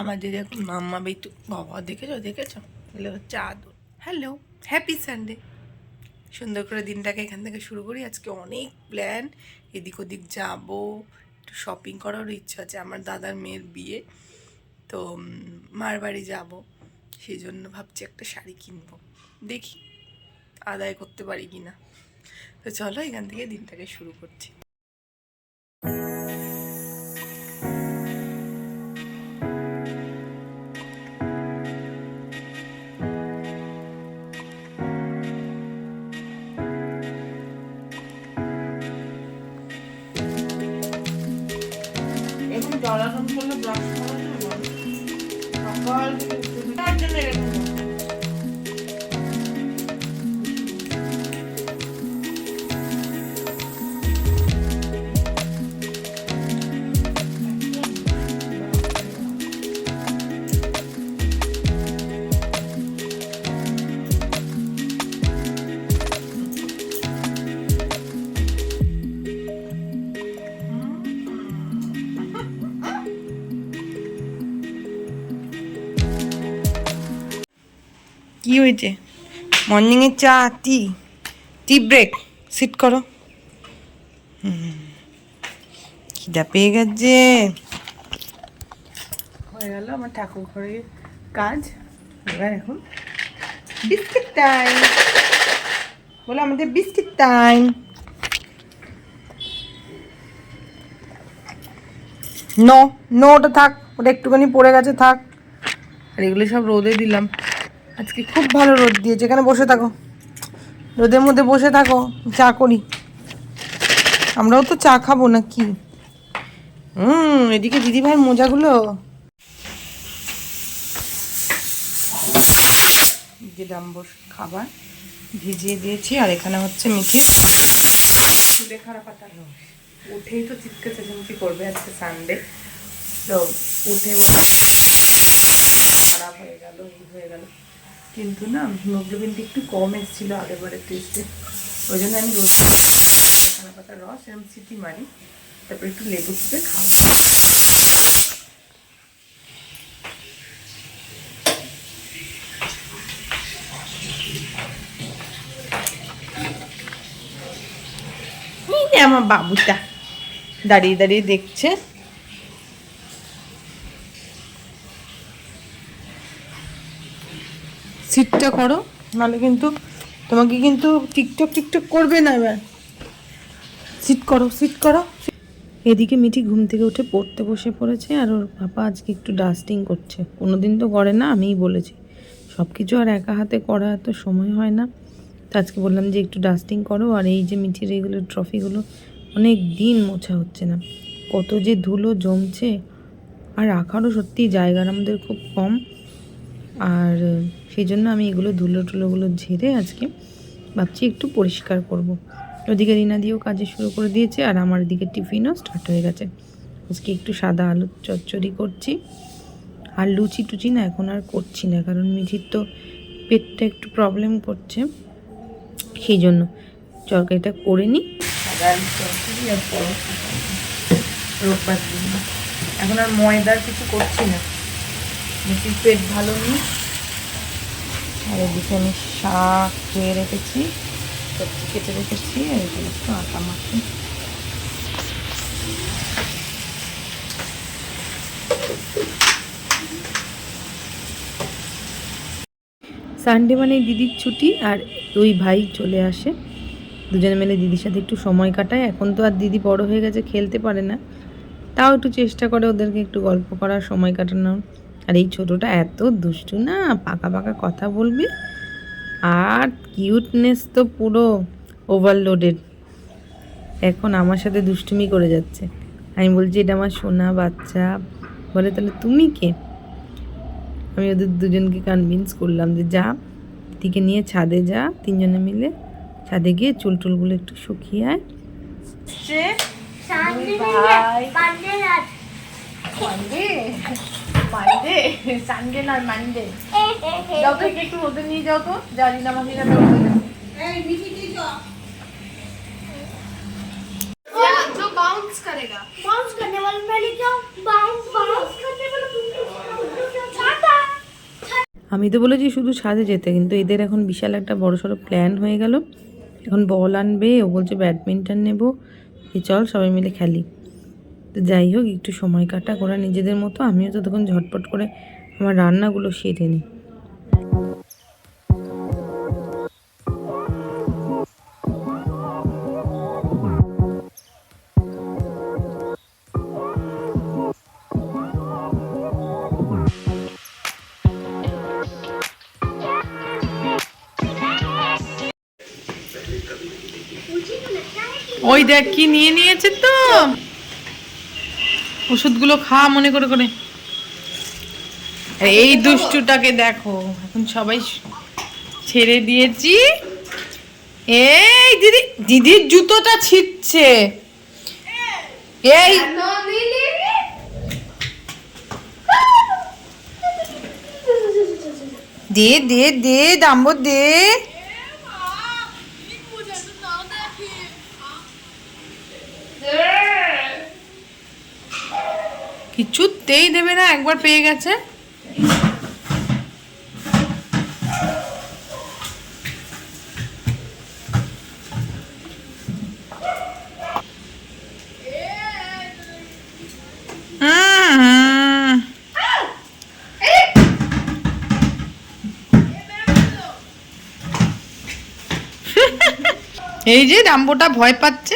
আমাদের এখন মাম্মা বেতু বাবা দেখেছ? দেখেছ? এগুলো হচ্ছে আদর হ্যালো হ্যাপি সানডে সুন্দর করে দিনটাকে এখান থেকে শুরু করি। আজকে অনেক প্ল্যান এদিক ওদিক যাব একটু শপিং করারও ইচ্ছা আছে। আমার দাদার মেয়ের বিয়ে। তো মার বাড়ি যাব। সেই জন্য ভাবছি একটা শাড়ি কিনবো। দেখি আদায় করতে পারি কি না তো চলো এখান থেকে দিনটাকে শুরু করছি। এখন জ্বালাতন করলে ব্রাশ করা যায় বলো? কি হয়েছে? মর্নিংয়ে চা টি টি ব্রেক সিট করো। খিদা পেয়ে গেছে। হয়ে গেল আমার ঠাকুর ঘরে কাজ। এবার এখন বিস্কিট টাইম বলো আমাদের বিস্কিট টাইম নো নো ওটা থাক। ওটা একটুখানি পড়ে গেছে, থাক। আর এগুলো সব রোদে দিলাম। আজকে খুব ভালো রোদ দিয়েছে এখানে বসে থাকো। রোদের মধ্যে বসে থাকো, চা করি। আমরাও তো চা খাব না কি হুম, এদিকে ভাইয়ের মোজাগুলো। খাবার ভিজিয়ে দিয়েছি, আর এখানে হচ্ছে মিঠে চুলে খারাপ উঠেই তো চিৎকে করবে আজকে সানডে তো উঠে খারাপ হয়ে গেল হয়ে গেল। কিন্তু না হিমোগ্লোবিনটা একটু কম এসেছিল আগেরবারের টেস্টে ওই জন্য আমি রোজ খানা পাতার রস এরকম সিটি মারি। তারপর একটু লেবু চিপে খাব। এই যে আমার বাবুটা। দাঁড়িয়ে দাঁড়িয়ে দেখছে। সিটটা করো। নাহলে কিন্তু তোমাকে কিন্তু টিকটক টিকটক করবে না এবার। সিট করো সিট করো। এদিকে মিঠি ঘুম থেকে উঠে পড়তে বসে পড়েছে আর ওর পাপা আজকে একটু ডাস্টিং করছে। কোনোদিন তো করে না আমিই বলেছি। সব কিছু আর একা হাতে করা এত সময় হয় না। তো আজকে বললাম যে একটু ডাস্টিং করো আর এই যে মিঠির এইগুলো ট্রফিগুলো অনেক দিন মোছা হচ্ছে না। কত যে ধুলো জমছে। আর রাখারও সত্যি জায়গার আমাদের খুব কম। আর সেই জন্য আমি এগুলো ধুলো টুলোগুলো ঝেড়ে আজকে ভাবছি একটু পরিষ্কার করব। ওদিকে রিনা দিয়েও কাজে শুরু করে দিয়েছে আর আমার দিকে টিফিনও স্টার্ট হয়ে গেছে। আজকে একটু সাদা আলু চচ্চড়ি করছি আর লুচি টুচি না এখন আর করছি না, কারণ মিঠির তো পেটটা একটু প্রবলেম করছে। সেই জন্য তরকারিটা করে নিই। এখন আর ময়দার কিছু করছি না। মিষ্টির পেট ভালো নেই। আর এদিকে আমি শাক ধুয়ে রেখেছি, সবজি কেটে রেখেছি, আর এখানে একটু আটা মাখি। সানডে মানে দিদির ছুটি, আর দুই ভাই চলে আসে। দুজনে মিলে দিদির সাথে একটু সময় কাটায়। এখন তো আর দিদি বড় হয়ে গেছে, খেলতে পারে না। তাও একটু চেষ্টা করে ওদেরকে একটু গল্প করার, সময় কাটানোর। আর এই ছোটোটা এত দুষ্টু না? পাকা পাকা কথা বলবে? আর কিউটনেস তো পুরো ওভারলোডেড এখন আমার সাথে দুষ্টুমি করে যাচ্ছে। আমি বলছি এটা আমার সোনা বাচ্চা। বলে তাহলে তুমি কে? আমি ওদের দুজনকে কনভিন্স করলাম যে যা দিকে নিয়ে ছাদে যা। তিনজনে মিলে ছাদে গিয়ে চুল টুলগুলো একটু শুকিয়ে আয়। মানডে মানডে সানডে নয় মানডে যাও তো একটু রোদে নিয়ে যাও তো জানি না মাসিরা जो बाउंस करेगा बाउंस करने वाला मैंने क्या बाउंस बाउंस करने वाला तुमने আমি তো বলেছি শুধু ছাদে যেতে কিন্তু এদের এখন বিশাল একটা বড় সড়ো প্ল্যান হয়ে গেল এখন বল আনবে ও বলছে ব্যাডমিন্টন নেবো এ চল সবাই মিলে খেলি তো যাই হোক, একটু সময় কাটা ওরা নিজেদের মতো, আমিও তো তখন ঝটপট করে আমার রান্নাগুলো সেরে নিই। ওই দেখ, কি নিয়ে নিয়েছে তো? ওষুধগুলো খা মনে করে করে। এই দুষ্টুটাকে দেখো, এখন সবাই ছেড়ে দিয়েছি। এই দিদি, দিদির জুতোটা ছিটছে। এই। দে দে দে, দাম্বর, দে। কিছুতেই দেবে না একবার পেয়ে গেছে। এই যে ডাম্বোটা ভয় পাচ্ছে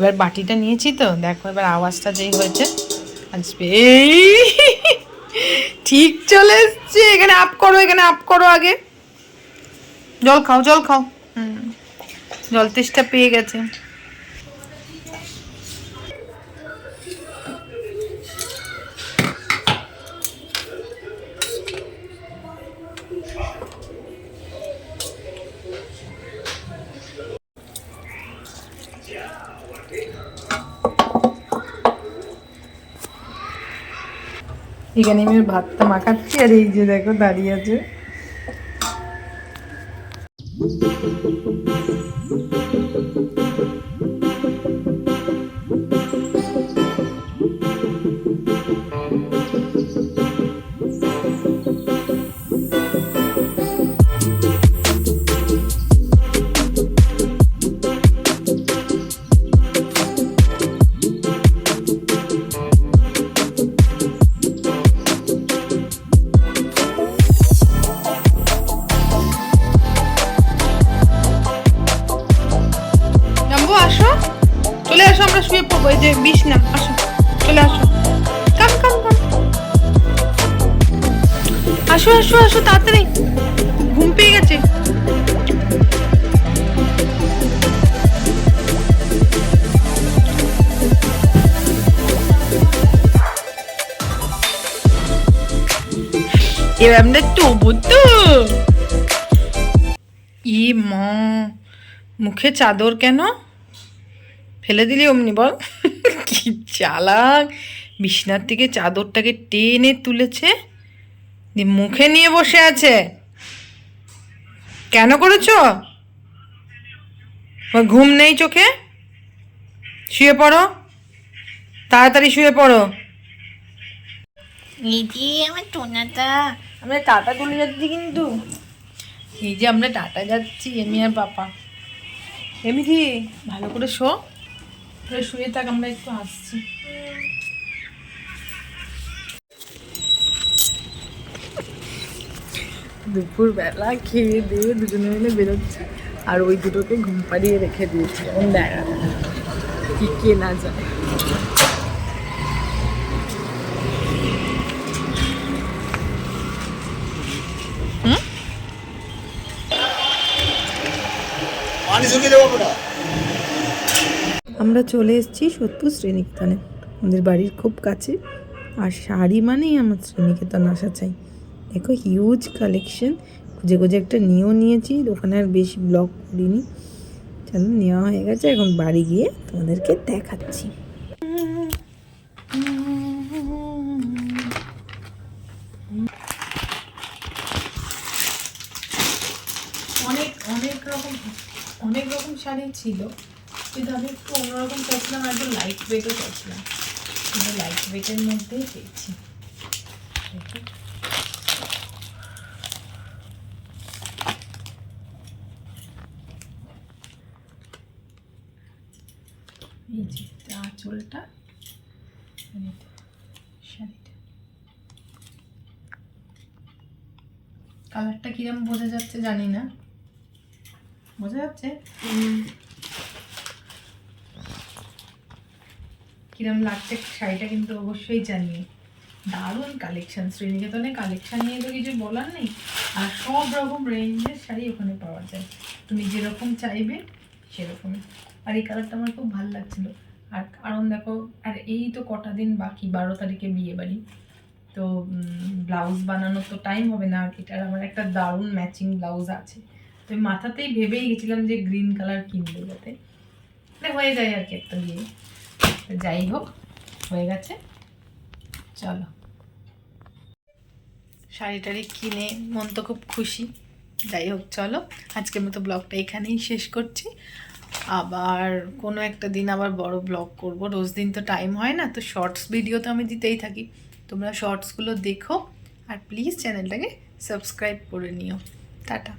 এবার বাটিটা নিয়েছি তো, দেখো এবার আওয়াজটা যেই হয়েছে। আসবে। ঠিক চলে এসছে, এখানে আপ করো, এখানে আপ করো আগে। জল খাও জল খাও। হুম। জল তেষ্টা পেয়ে গেছে। এখানে আমি ভাতটা মাখাচ্ছি আর এই যে দেখো দাঁড়িয়ে আছে। শুয়ে পড়ব এই যে বিষ না, আসো, চলে আসো। কাম কাম কাম। আসো আসো আসো, তাড়াতাড়ি। ঘুম পেয়ে গেছে। এবার আমরা তবু তো। ই মা, মুখে চাদর কেন? ফেলে দিলি অমনি বল। কি চালাক। বিছনার থেকে চাদরটাকে টেনে তুলেছে দিয়ে মুখে নিয়ে বসে আছে। কেন করেছ? ঘুম নেই চোখে? শুয়ে পড়ো। তাড়াতাড়ি শুয়ে পড়ো। এই যে আমার টোনাটা। আমরা টাটা তুলে যাচ্ছি কিন্তু। এই যে আমরা টাটা যাচ্ছি এমি আর বাপা। এমি কি ভালো করে শো। তুই শুয়ে থাক আমরা একটু আসছি। দুপুরবেলা খেয়ে দিয়ে দুজনে মিলে বেরোচ্ছি আর ওই দুটোকে ঘুম পাড়িয়ে রেখে দিয়েছি। এবং দেখা কি কেনা যায়। পানি ঝুঁকি দেবো আমরা চলে এসেছি সোদপুর শ্রেণীকেতনে আমাদের বাড়ির খুব কাছে। আর শাড়ি মানেই আমার শ্রেণীকেতন আসা চাই। দেখো হিউজ কালেকশন খুঁজে খুঁজে একটা নিয়েও নিয়েছি। ওখানে আর বেশি ব্লগ করিনি। চলো, নেওয়া হয়ে গেছে। এখন বাড়ি গিয়ে তোমাদেরকে দেখাচ্ছি। অনেক অনেক রকম অনেক রকম শাড়ি ছিল। কিন্তু আমি একটু অন্যরকম চাইছিলাম আর একটু লাইট ওয়েটও চাইছিলাম। কিন্তু লাইট ওয়েটের মধ্যেই পেয়েছি আঁচলটা শাড়িটা। কালারটা কিরম বোঝা যাচ্ছে জানি না। বোঝা যাচ্ছে? কিরম লাগছে শাড়িটা কিন্তু অবশ্যই জানিয়ে। দারুণ কালেকশন শ্রীনিকেতনে কালেকশন নিয়ে তো কিছু বলার নেই। আর সব রকম রেঞ্জের শাড়ি ওখানে পাওয়া যায়। তুমি যেরকম চাইবে সেরকমই। আর এই কালারটা আমার খুব ভালো লাগছিল। আর কারণ দেখো, আর এই তো কটা দিন বাকি, বারো তারিখে বিয়ে বাড়ি। তো ব্লাউজ বানানোর তো টাইম হবে না। আর এটার আমার একটা দারুণ ম্যাচিং ব্লাউজ আছে। তো মাথাতেই ভেবেই গেছিলাম যে গ্রিন কালার কিনবো যাতে। মানে হয়ে যায় আর কি একটা বিয়ে। তো যাই হোক, হয়ে গেছে। চলো। শাড়ি টাড়ি কিনে মন তো খুব খুশি। যাই হোক, চলো। আজকের মতো ব্লগটা এখানেই শেষ করছি। আবার কোনো একটা দিন আবার বড় ব্লগ করব। রোজ দিন তো টাইম হয় না, তো শর্টস ভিডিও তো আমি দিতেই থাকি। তোমরা শর্টসগুলো দেখো, আর প্লিজ চ্যানেলটাকে সাবস্ক্রাইব করে নিও। টাটা।